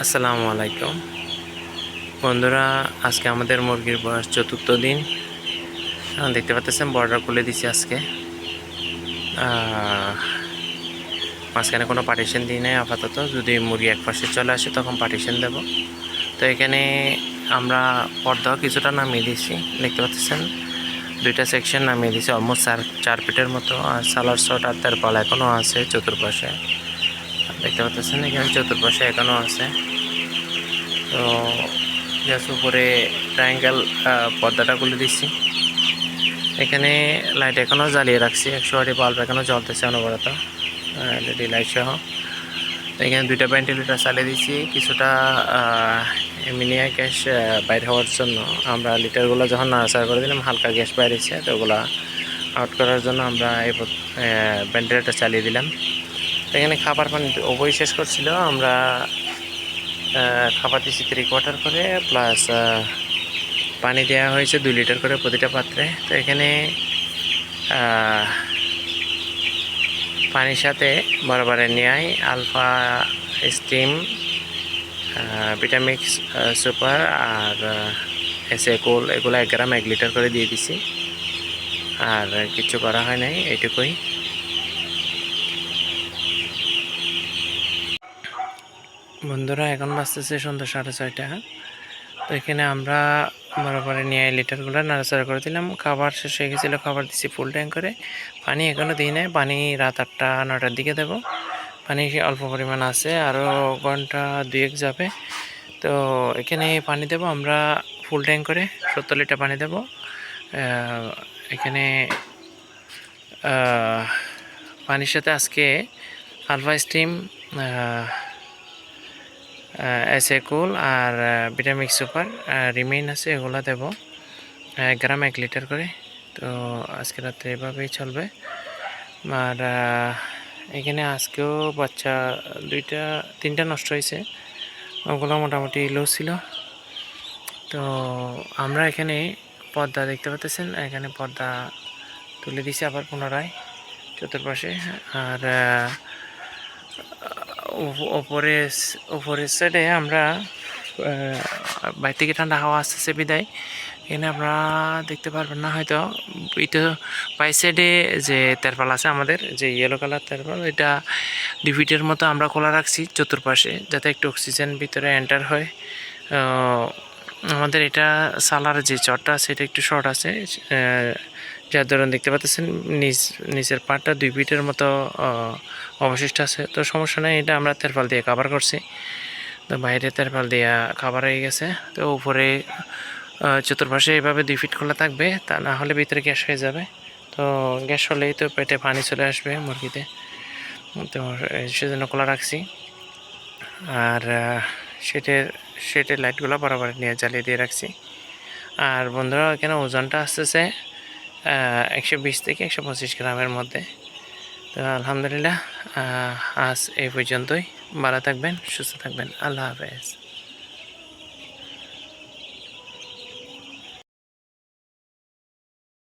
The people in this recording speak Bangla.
আসসালামু আলাইকুম। বন্ধুরা, আজকে আমাদের মুরগির বয়স চতুর্থ দিন। দেখতে পাচ্ছেন বর্ডার খুলে দিছি আজকে। মাঝখানে কোনো পার্টিশন দিই নাই, আপাতত। যদি মুরগি এক পাশে চলে আসে, তখন পার্টিশন দেব। তো এখানে আমরা পর্দাও কিছুটা নামিয়ে দিয়েছি। দেখতে পাচ্ছেন, দুইটা সেকশন নামিয়ে দিয়েছি অলমোস্ট চার চার ফিটের মতো। আর সালার শট আর তার পাল এখনও আছে চতুর্পাশে। দেখতে পাচ্ছেন, এখানে চতুর্পাশে এখনও আছে। তো জাস্ট উপরে ট্রায়াঙ্গেল পর্দাটা খুলে দিচ্ছি। এখানে লাইট এখনও জ্বালিয়ে রাখছি, একশো আটি বাল্ব এখনও জ্বলতেছে অনবরত এলইডি লাইট সহ। এখানে দুইটা ভেন্টিলেটার চালিয়ে দিচ্ছি, কিছুটা মিনিয়া গ্যাস বাইর হওয়ার জন্য। আমরা লিটারগুলো যখন নাড়াচাড়া করে দিলাম, হালকা গ্যাস বাইরেছে, তো ওগুলো আউট করার জন্য আমরা এই ভেন্টিলেটার চালিয়ে দিলাম। এখানে খাবার পানি ওই শেষ করছিল। আমরা খাবার দিচ্ছি থ্রি কোয়ার্টার করে প্লাস পানি দেওয়া হয়েছে দুই লিটার করে প্রতিটা পাত্রে। তো এখানে পানির সাথে বরাবরের নেয় আলফা স্টিম ভিটামিক্স সুপার আর এসে কোল এগুলো এক গ্রাম এক লিটার করে দিয়ে দিছি। আর কিছু করা হয় নাই, এইটুকুই। বন্ধুরা, এখন বাজতেছে সন্ধ্যা সাড়ে ছয়টা। তো এখানে আমরা বরাবরে নিয়ে লিটারগুলো নাড়াচাড়া করে দিলাম। খাবার শেষ হয়ে গেছিল, খাবার দিচ্ছি ফুল ট্যাঙ্ক করে। পানি এখনও দিই নাই, পানি রাত আটটা নটার দিকে দেবো। পানি অল্প পরিমাণ আছে আরও ঘণ্টা দুয়েক যাবে। তো এখানে পানি দেবো আমরা ফুল ট্যাঙ্ক করে, সত্তর লিটার পানি দেবো। এখানে পানির সাথে আজকে আলফা স্টিম এসেকুল আর ভিটামিক সুপার রিমেইন আছে, এগুলো দেবো। গ্রাম এক লিটার করে। তো, আজকে রাত্রে এভাবেই চলবে। আর এখানে আজকেও বাচ্চা দুইটা, তিনটা নষ্ট হয়েছে। ওগুলো মোটামুটি লো ছিল। তো, আমরা এখানে পর্দা দেখতে পাচ্ছেন। এখানে পর্দা তুলে দিছি আবার পুনরায় চতুর্পাশে। আর ওপরে ওপরের সাইডে আমরা বাইরে থেকে ঠান্ডা হাওয়া আসতেছে বিদায়। এখানে আপনারা দেখতে পারবেন না হয়তো। এটা বাই সাইডে যে তেরপাল আছে আমাদের, যে ইয়েলো কালার তেরপাল, এটা ফিটের মতো আমরা খোলা রাখছি চতুর্পাশে, যাতে একটু অক্সিজেন ভিতরে এন্টার হয়। আমাদের এটা সালার যে চটটা সেটা একটু শর্ট আছে। যার ধরুন দেখতে পাচ্ছেন, নিচ, নিচের পাটটা দুই ফিটের মতো অবশিষ্ট আছে। তো সমস্যা নেই, এটা আমরা তেরপাল দিয়ে কাভার করছি। তো বাইরে তেরপাল দিয়ে খাবার হয়ে গেছে। তো উপরে চতুর্পাশে এভাবে দুই ফিট খোলা থাকবে, তা না হলে ভিতরে গ্যাস হয়ে যাবে। তো গ্যাস হলেই তো পেটে পানি চলে আসবে মুরগিতে। তো সেজন্য খোলা রাখছি। আর সেটের সেটের লাইটগুলো বরাবর নিয়ে জ্বালিয়ে দিয়ে রাখছি। আর বন্ধুরা, এখানে ওজনটা আসতেছে একশো বিশ থেকে একশো পঁচিশ গ্রামের মধ্যে। তো আলহামদুলিল্লাহ আজ এই পর্যন্তই। ভালো থাকবেন সুস্থ থাকবেন। আল্লাহ হাফেজ।